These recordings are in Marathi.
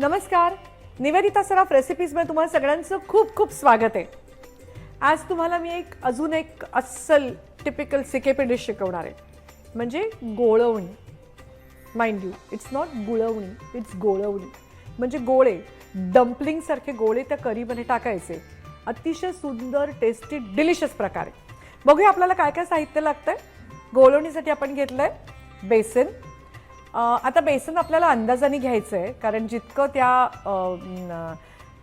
नमस्कार. निवेदिता सराफ रेसिपीजमध्ये तुम्हाला सगळ्यांचं खूप खूप स्वागत आहे. आज तुम्हाला मी एक अजून एक अस्सल टिपिकल सिकेपी डिश शिकवणार आहे. म्हणजे गोळवणी. माइंड यू इट्स नॉट गुळवणी इट्स गोळवणी. म्हणजे गोळे. डम्पलिंगसारखे गोळे त्या करीमध्ये टाकायचे. अतिशय सुंदर टेस्टी डिलिशियस प्रकारे. बघूया आपल्याला काय काय साहित्य लागतं आहे गोळवणीसाठी आपण घेतलंय बेसन आता बेसन आपल्याला अंदाजाने घ्यायचं आहे कारण जितकं त्या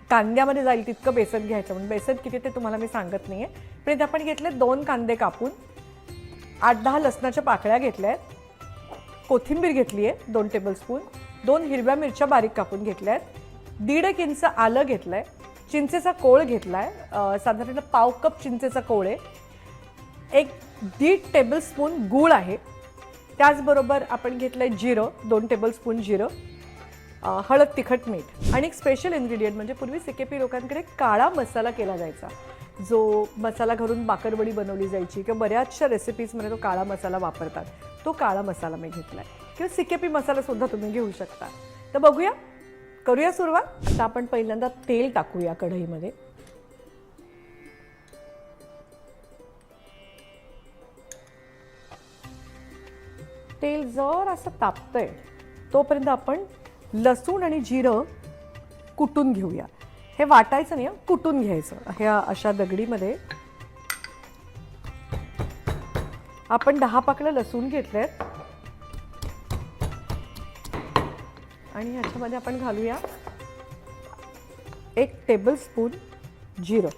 कांद्यामध्ये जाईल तितकं बेसन घ्यायचं. म्हणून बेसन किती ते तुम्हाला मी सांगत नाही आहे पण इथे आपण घेतले दोन कांदे कापून आठ दहा लसणाच्या पाकळ्या घेतल्या आहेत. कोथिंबीर घेतली आहे दोन टेबलस्पून दोन हिरव्या मिरच्या बारीक कापून घेतल्या आहेत. दीड एक इंच आलं घेतलं आहे चिंचेचा कोळ घेतला आहे साधारणतः पाव कप चिंचेचा कोळ आहे. एक दीड टेबलस्पून गूळ आहे. त्याचबरोबर आपण घेतलं आहे जिरं दोन टेबलस्पून जिरं हळद तिखट मीठ. आणि एक स्पेशल इन्ग्रेडियंट म्हणजे पूर्वी सिकेपी लोकांकडे काळा मसाला केला जायचा. जो मसाला घरून बाकरवडी बनवली जायची किंवा बऱ्याचशा रेसिपीजमध्ये तो काळा मसाला वापरतात. तो काळा मसाला मी घेतला आहे किंवा सिकेपी मसालासुद्धा तुम्ही घेऊ शकता. तर बघूया. करूया सुरुवात. आता आपण पहिल्यांदा तेल टाकूया कढईमध्ये. तेल जर असं तापतंय. तोपर्यंत आपण लसूण आणि जिरं कुटून घेऊया. हे वाटायचं नाही कुटून घ्यायचं. ह्या अशा दगडीमध्ये आपण दहा पाकळं लसूण घेतले आणि ह्याच्यामध्ये आपण घालूया एक टेबलस्पून जिरं.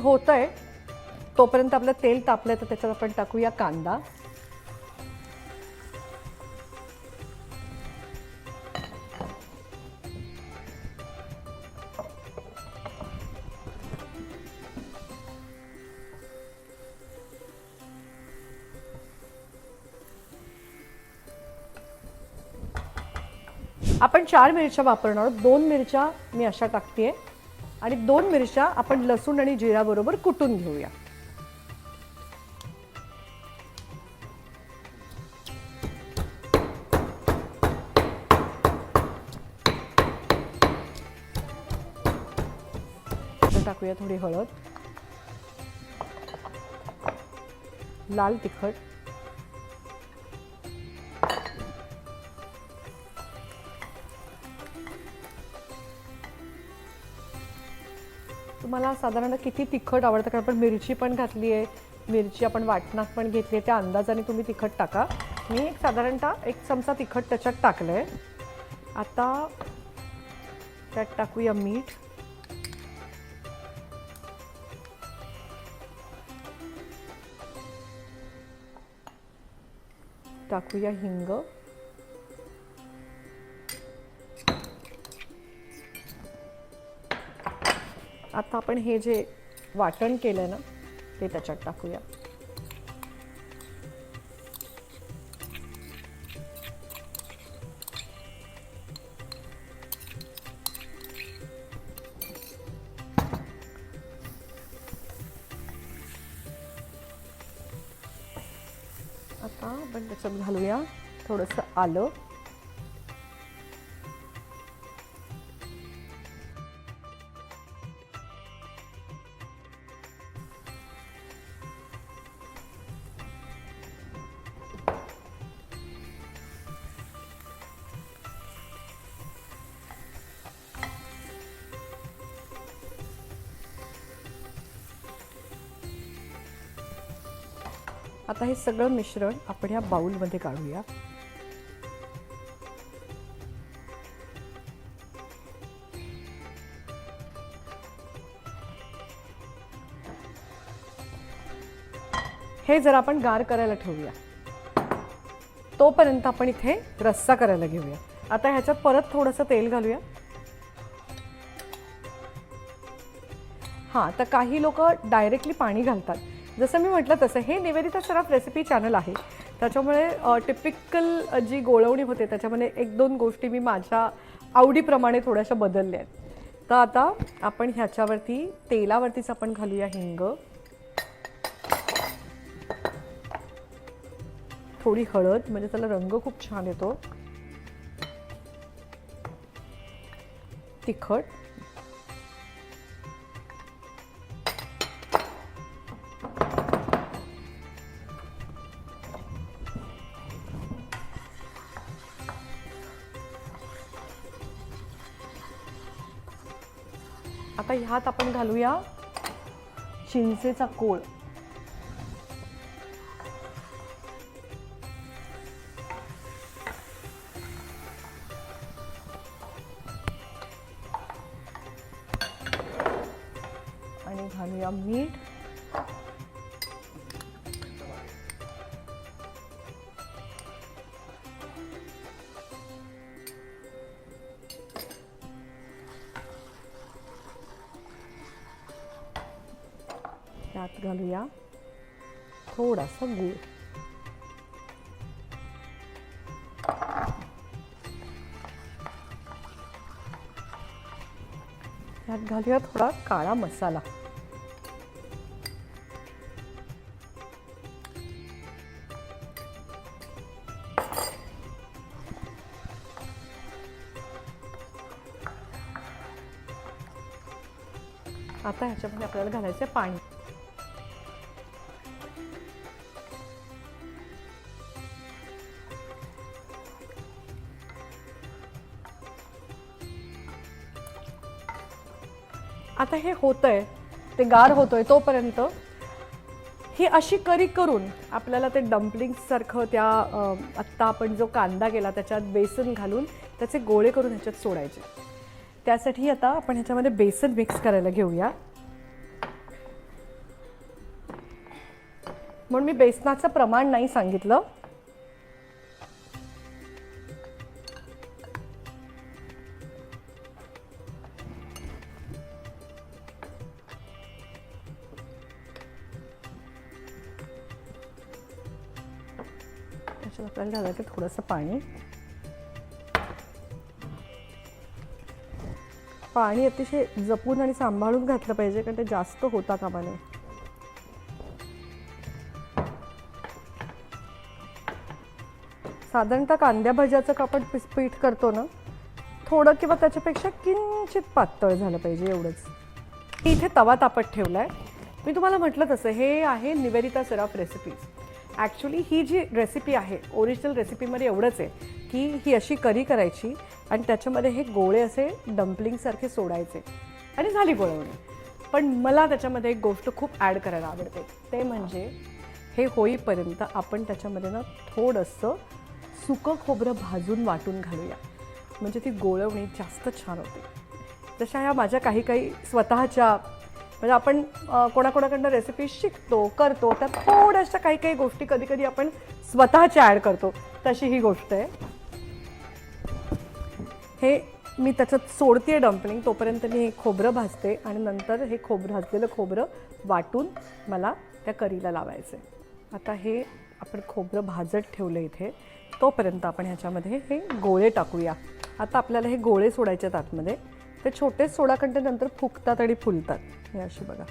होतं आहे तोपर्यंत आपलं तेल तापलं तर त्याच्यात आपण टाकूया कांदा. आपण चार मिरच्या वापरणार आहोत. दोन मिरच्या मी अशा टाकते आणि दोन मिरच्या आपण लसूण आणि जिराबरोबर कुटून घेऊया. टाकूया थोडी हळद. लाल तिखट. तुम्हाला साधारण किती तिखट आवडतं? कारण आपण मिरची पण घातली आहे. मिरची आपण वाटणात पण घेतली आहे. त्या अंदाजाने तुम्ही तिखट टाका. मी एक साधारणतः एक चमचा तिखट त्याच्यात टाकलं आहे आता त्यात टाकूया मीठ. टाकूया हिंग. आता आपण हे जे वाटण केलं ना ते त्याच्यात टाकूया. आता आपण त्याच्यात घालूया थोडंसं आलं. आता हे सगळं मिश्रण आपण ह्या बाउलमध्ये काढूया. हे जर आपण गार करायला ठेवूया. तोपर्यंत आपण इथे रस्सा करायला घेऊया. आता ह्याच्यात परत थोडंसं तेल घालूया. हां तर काही लोक डायरेक्टली पाणी घालतात. जसं मी म्हटलं तसं हे निवेदिता सराफ रेसिपी चॅनल आहे. त्याच्यामुळे टिपिकल जी गोळवणी होते त्याच्यामध्ये एक दोन गोष्टी मी माझ्या आवडीप्रमाणे थोड्याशा बदलल्या आहेत. तर आता आपण ह्याच्यावरती तेलावरतीच आपण घालूया हिंग. थोडी हळद म्हणजे त्याला रंग खूप छान येतो. तिखट. आता ह्यात आपण घालूया चिंचेचा कोळ. त्यात घालूया. थोडासा गूळ. त्यात घालूया थोडा काळा मसाला. आता ह्याच्यामध्ये आपल्याला घालायचं पाणी. आता हे होतंय ते गार होतोय तोपर्यंत ही अशी करी करून आपल्याला ते डम्पलिंगसारखं त्या आत्ता आपण जो कांदा केला त्याच्यात बेसन घालून त्याचे गोळे करून ह्याच्यात सोडायचे. त्यासाठी आता आपण ह्याच्यामध्ये बेसन मिक्स करायला घेऊया. म्हणून मी बेसनाचं प्रमाण नाही सांगितलं. घालायचं थोडंसं पाणी. पाणी अतिशय जपून आणि सांभाळून घातलं पाहिजे कारण ते जास्त होता कामा नये साधारणतः कांद्या भज्याचं कापड पीठ करतो ना थोडं किंवा त्याच्यापेक्षा किंचित पातळ झालं पाहिजे एवढंच. मी इथे तवा तापत ठेवला आहे मी तुम्हाला म्हटलं तसं हे आहे निवेदिता सराफ रेसिपीज ॲक्च्युली ही जी रेसिपी आहे ओरिजिनल रेसिपीमध्ये एवढंच आहे की ही अशी करी करायची आणि त्याच्यामध्ये हे गोळे असे डम्पलिंगसारखे सोडायचे. आणि झाली गोळवणी. पण मला त्याच्यामध्ये एक गोष्ट खूप ॲड करायला आवडते. ते म्हणजे हे होईपर्यंत आपण त्याच्यामध्ये ना थोडंसं सुकं खोबरं भाजून वाटून घालूया. म्हणजे ती गोळवणी जास्त छान होते. तशा ह्या माझ्या काही काही स्वतःच्या म्हणजे आपण कोणाकोणाकडनं रेसिपी शिकतो करतो त्या थोड्याशा काही काही गोष्टी कधी कधी आपण स्वतःच्या ॲड करतो. तशी ही गोष्ट आहे. हे मी त्याच्यात सोडते डम्पलिंग तोपर्यंत मी हे खोबरं भाजते आणि नंतर हे खोबरं भाजलेलं खोबरं वाटून मला त्या करीला लावायचं आहे आता हे आपण खोबरं भाजत ठेवलं इथे तोपर्यंत आपण ह्याच्यामध्ये हे गोळे टाकूया. आता आपल्याला हे गोळे सोडायचे आहेत आतमध्ये. ते छोटे सोडा कंटे नंतर फुगतात आणि फुलतात. हे अशी बघा.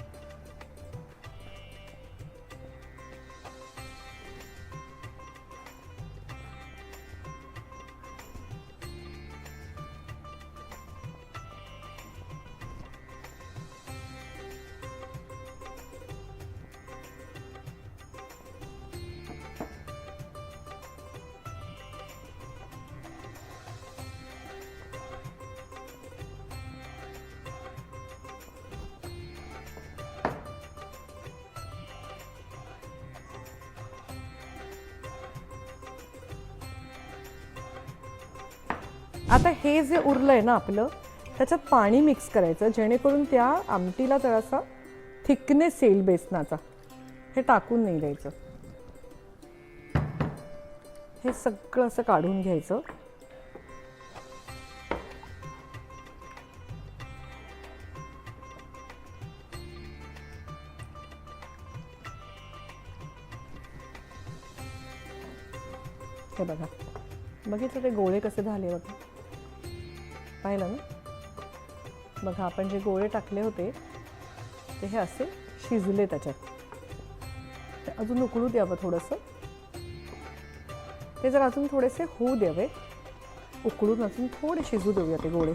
आता हे जे उरलं आहे ना आपलं त्याच्यात पाणी मिक्स करायचं जेणेकरून त्या आमटीला जरासा थिकनेस येईल बेसनाचा. हे टाकून नाही द्यायचं. हे सगळं असं काढून घ्यायचं. हे बघा. बघितलं ते गोळे कसे झाले बघा. पाहिलं ना? बघा आपण जे गोळे टाकले होते ते हे असे शिजले त्याच्यात. ते अजून उकळू द्यावं थोडंसं. ते जर अजून थोडेसे होऊ द्यावे उकळून अजून थोडे शिजू देऊया ते गोळे.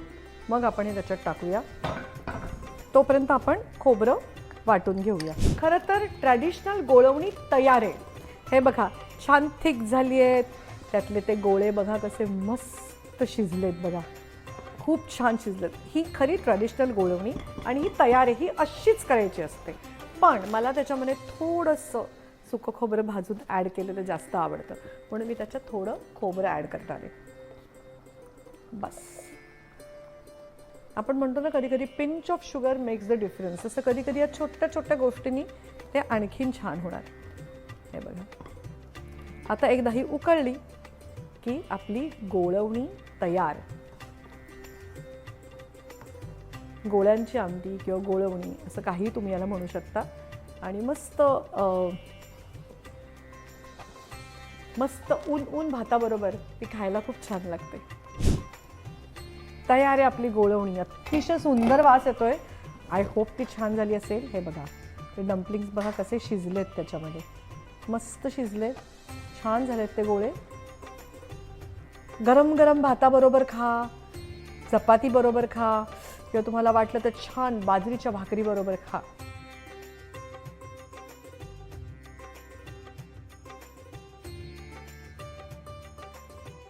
मग आपण हे त्याच्यात टाकूया. तोपर्यंत आपण खोबरं वाटून घेऊया. खरं तर ट्रॅडिशनल गोळवणी तयार आहे. हे बघा छान थिक झाली आहेत. त्यातले ते गोळे बघा कसे मस्त शिजलेत बघा. खूप छान शिजलं ही खरी ट्रॅडिशनल गोळवणी आणि ही तयारीही ही अशीच करायची असते. पण मला त्याच्यामध्ये थोडंसं सुकं खोबरं भाजून ॲड केलेलं जास्त आवडतं. म्हणून मी त्याच्यात थोडं खोबरं ॲड करत आले बस. आपण म्हणतो ना कधी कधी pinch of sugar makes the difference असं कधी कधी या छोट्या छोट्या गोष्टींनी ते आणखीन छान होणार. हे बघा. आता एकदा ही उकळली की आपली गोळवणी तयार. गोळ्यांची आमटी किंवा गोळवणी असं काही तुम्ही याला म्हणू शकता. आणि मस्त मस्त ऊन ऊन भाताबरोबर ती खायला खूप छान लागते. तयार आहे आपली गोळवणी अतिशय सुंदर वास येतोय. आय होप ती छान झाली असेल. हे बघा ते डम्पलिंग्स बघा कसे शिजलेत त्याच्यामध्ये. मस्त शिजलेत. छान झालेत ते गोळे. गरम गरम भाताबरोबर खा चपाती बरोबर खा किंवा तुम्हाला वाटलं तर छान बाजरीच्या भाकरी बरोबर खा.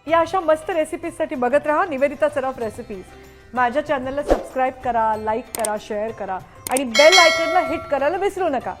या अशा मस्त रेसिपीजसाठी बघत राहा निवेदिता सराफ रेसिपीज माझ्या चॅनलला सबस्क्राईब करा लाईक करा शेअर करा आणि बेल आयकनला हिट करायला विसरू नका.